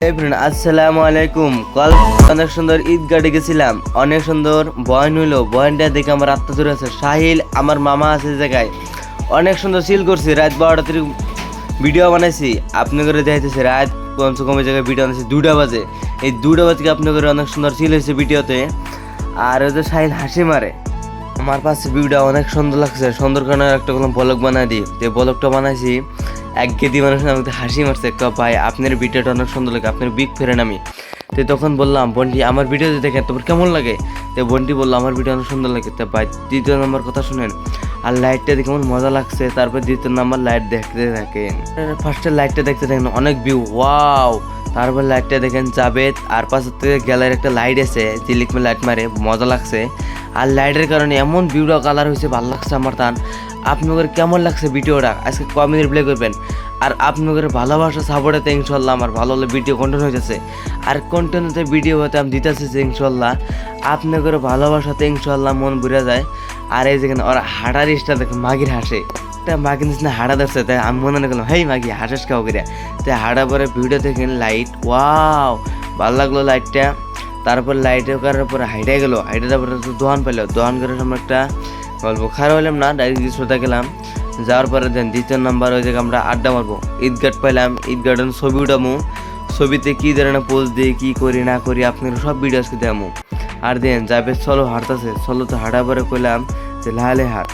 আসসালামু আলাইকুম কল অনেক সুন্দর ঈদগাহে গেছিলাম অনেক সুন্দর বয়ন হইল। বয়নটা দেখে আমার আত্মজোর আছে। সাহিল, আমার মামা আছে জায়গায়। অনেক সুন্দর সিল করছি। রাত বারোটা থেকে ভিডিও বানাইছি। আপনি করে দেখাইতেছে, রাত কমসে কম জায়গায় ভিডিও বানাইছি। দুটা বাজে। এই দুটা বাজে আপনি করে অনেক সুন্দর সিল হয়েছে ভিডিওতে। আর ওই যে সাহিল হাসি মারে। আমার পাশে ভিউটা অনেক সুন্দর লাগছে। সুন্দর কারণে একটা কোনো ব্লগ বানাই দিই। যে ব্লগটা বানাইছি এক গেদি মানুষ আমাকে হাসি মারছে একটা ভাই, আপনার ভিডিওটা অনেক সুন্দর লাগে, আপনার বিগ ফেরেন আমি। তো তখন বললাম, বন্টি, আমার ভিডিও দেখেন, তোমার কেমন লাগে? তো বন্টি বলল, আমার ভিডিও অনেক সুন্দর লাগে। তো ভাই, দ্বিতীয় নম্বর কথা শুনেন, আর লাইটটা দেখে মজা লাগছে? তারপর দ্বিতীয় নাম্বার লাইট দেখতে থাকেন। ফার্স্টের লাইটটা দেখতে থাকেন, অনেক ভিউ ওয়াও তারপর লাইটটা দেখেন জাবেদ, আর পাশের থেকে গ্যালারি একটা লাইট আছে জিলিকমে লাইট মারে, মজা লাগছে। আর লাইটের কারণে এমন ভিউটা কালার হয়েছে, ভালো লাগছে আমার তান। আপনাদের কেমন লাগছে ভিডিওটা? আজকে কমেন্ট প্লে করবেন। আর আপনাদের ভালোবাসা সাপোর্টাতে ইনশাল্লাহ আমার ভালো হলে ভিডিও কন্টেন্ট হয়েছে আর কন্টেন্টতে ভিডিও হতে আমি দিতেছি যে ইনশাল্লাহ। আপনাদের ভালোবাসাতে ইনশাল্লাহ মন বুঝে যায়। আর এই যেখানে ওরা হাঁটার ইস্টা দেখে মাগির হাসে। তা মাগি নিচিনা হাঁটা দেখছে তাই আমি মনে করলাম, হেই মাগি, হাসিস খাও করে? তাই হাঁটা পরে ভিডিও দেখেন লাইট ওয়াও ভালো লাগল লাইটটা তারপর লাইটের করার পরে হাইটে গেলো হাইটে তারপরে তো দোকান পেল দোকান করে আমরা একটা গল্প খারাপ হলাম না ডাইরেক্ট শ্রোতা গেলাম। যাওয়ার পরে দেন দ্বিতীয় নাম্বার ওই জায়গায় আমরা আড্ডা মারবো। ঈদগাট পাইলাম ঈদগার্ডেন ছবি উঠামো ছবিতে কী ধরনের পোজ দিয়ে কী করি, না করি আপনারা সব ভিডিও আজকে দেখামো আর দেন, যাবে, চলো হাঁটতেছে। চলো তো হাঁটা পরে কইলাম যে লাহালে হাট